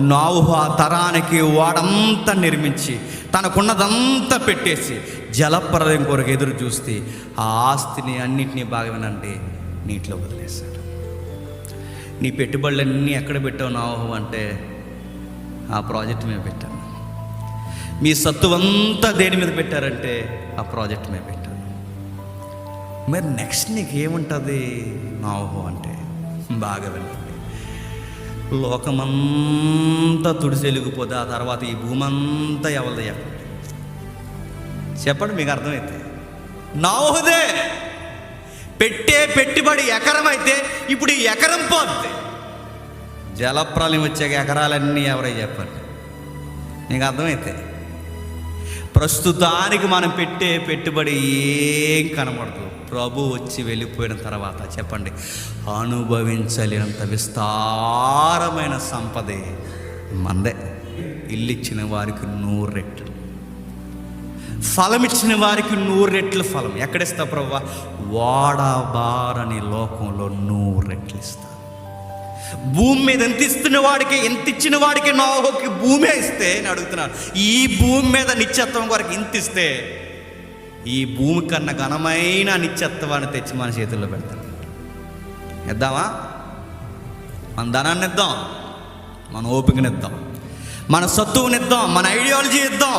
నావుహు ఆ తరానికి వాడంతా నిర్మించి తనకున్నదంతా పెట్టేసి జలప్రదయం కొరకు ఎదురు చూస్తే ఆ ఆస్తిని అన్నిటినీ బాగా వినండి నీటిలో వదిలేశాడు. నీ పెట్టుబడులన్నీ ఎక్కడ పెట్టావు నావు అంటే ఆ ప్రాజెక్ట్ మీద పెట్టాను. మీ సత్తువంతా దేని మీద పెట్టారంటే ఆ ప్రాజెక్ట్ మీద పెట్టాను. మరి నెక్స్ట్ నీకు ఏముంటుంది నావు అంటే? బాగా వినండి. లోకమంతా తుడిసెలిగిపోతే ఆ తర్వాత ఈ భూమి అంతా ఎవరిది చెప్పండి మీకు అర్థమైతే. నావుదే పెట్టే పెట్టుబడి ఎకరం అయితే ఇప్పుడు ఈ ఎకరం పోద్ది. జలప్రలయం వచ్చాక ఎకరాలన్నీ ఎవరై చెప్పండి. నీకు అర్థమైతే? ప్రస్తుతానికి మనం పెట్టే పెట్టుబడి ఏం కనబడదు. ప్రభు వచ్చి వెళ్ళిపోయిన తర్వాత చెప్పండి. అనుభవించలేనంత విస్తారమైన సంపదే మందే. ఇల్లు ఇచ్చిన వారికి నూరు రెట్లు. ఫలం ఇచ్చిన వారికి నూరు రెట్లు ఫలం. ఎక్కడిస్తా ప్రభు? వాడబారని లోకంలో నూరు రెట్లు ఇస్తా. భూమి మీద ఎంత ఇస్తున్న వాడికి ఎంత ఇచ్చిన వాడికి నోహోకి భూమే ఇస్తే అని అడుగుతున్నాను ఈ భూమి మీద నిత్యత్వం వరకు ఇంత ఇస్తే ఈ భూమి కన్నా ఘనమైన నిత్యత్వాన్ని తెచ్చి మన చేతుల్లో పెడతాడు. ఇద్దామా? మన ధనాన్ని ఇద్దాం మన ఓపికనిద్దాం మన సత్తువునిద్దాం మన ఐడియాలజీ ఇద్దాం.